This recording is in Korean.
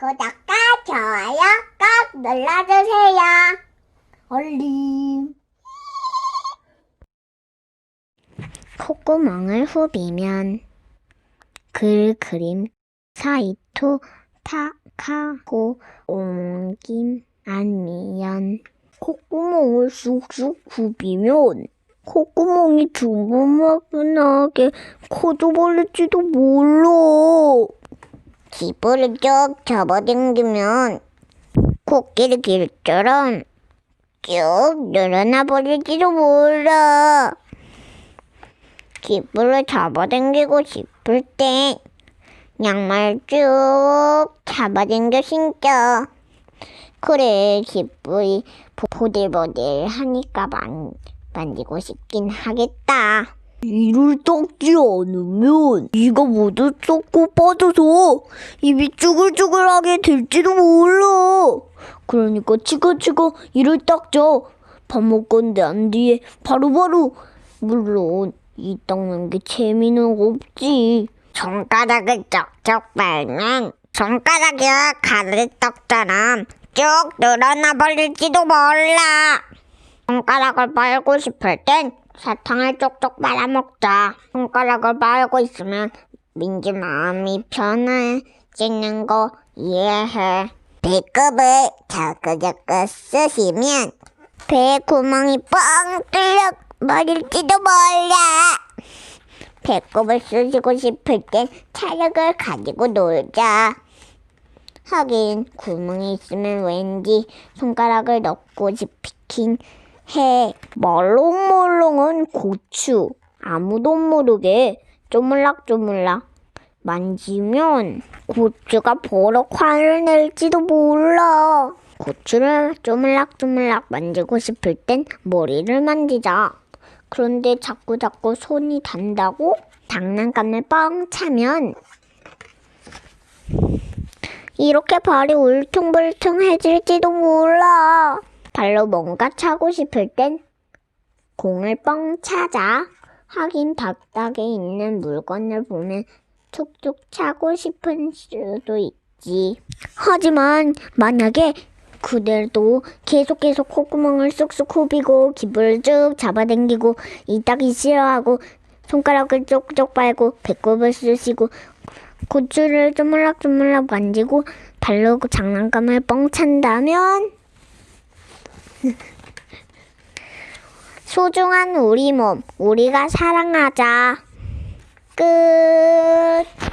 구독과 좋아요 꼭 눌러주세요. 얼림. 콧구멍을 후비면 글 그림 사이토 탁하고 옮김 아니면 콧구멍을 쑥쑥 후비면 콧구멍이 주먹만하게 커져버릴지도 몰라. 기부를 쭉 접어당기면 코끼리 길처럼 쭉 늘어나 버릴지도 몰라. 기부를 잡아당기고 싶을 땐 양말 쭉 잡아당겨 신겨. 그래, 기쁘이 보들보들 하니까 만, 만지고 싶긴 하겠다. 이를 닦지 않으면 이가 모두 썩고 빠져서 입이 쭈글쭈글하게 될지도 몰라. 그러니까 치가치가 이를 닦자. 밥 먹고 난 뒤에 바로바로 물론 이 닦는 게 재미는 없지. 손가락을 쩍쩍 빨면 손가락이 가래떡처럼 쭉 늘어나 버릴지도 몰라. 손가락을 빨고 싶을 땐 사탕을 쪽쪽 빨아먹자. 손가락을 빨고 있으면 민지 마음이 편해지는 거 이해해. 배꼽을 자꾸자꾸 쓰시면 배에 구멍이 뻥 뚫려 버릴지도 몰라. 배꼽을 쓰시고 싶을 땐 차력을 가지고 놀자. 하긴 구멍이 있으면 왠지 손가락을 넣고 싶긴 해. 멀롱멀롱한 고추. 아무도 모르게 쪼물락쪼물락 만지면 고추가 버럭 화를 낼지도 몰라. 고추를 쪼물락쪼물락 만지고 싶을 땐 머리를 만지자. 그런데 자꾸 자꾸 손이 단다고 장난감을 뻥 차면 이렇게 발이 울퉁불퉁해질지도 몰라. 발로 뭔가 차고 싶을 땐 공을 뻥 차자. 하긴 바닥에 있는 물건을 보면 툭툭 차고 싶은 수도 있지. 하지만 만약에 그대도 계속 계속 콧구멍을 쑥쑥 후비고 기부를 쭉 잡아당기고 이따기 싫어하고 손가락을 쪽쪽 빨고 배꼽을 쑤시고 고추를 쪼물락쪼물락 만지고 발로 장난감을 뻥 찬다면 소중한 우리 몸 우리가 사랑하자. 끝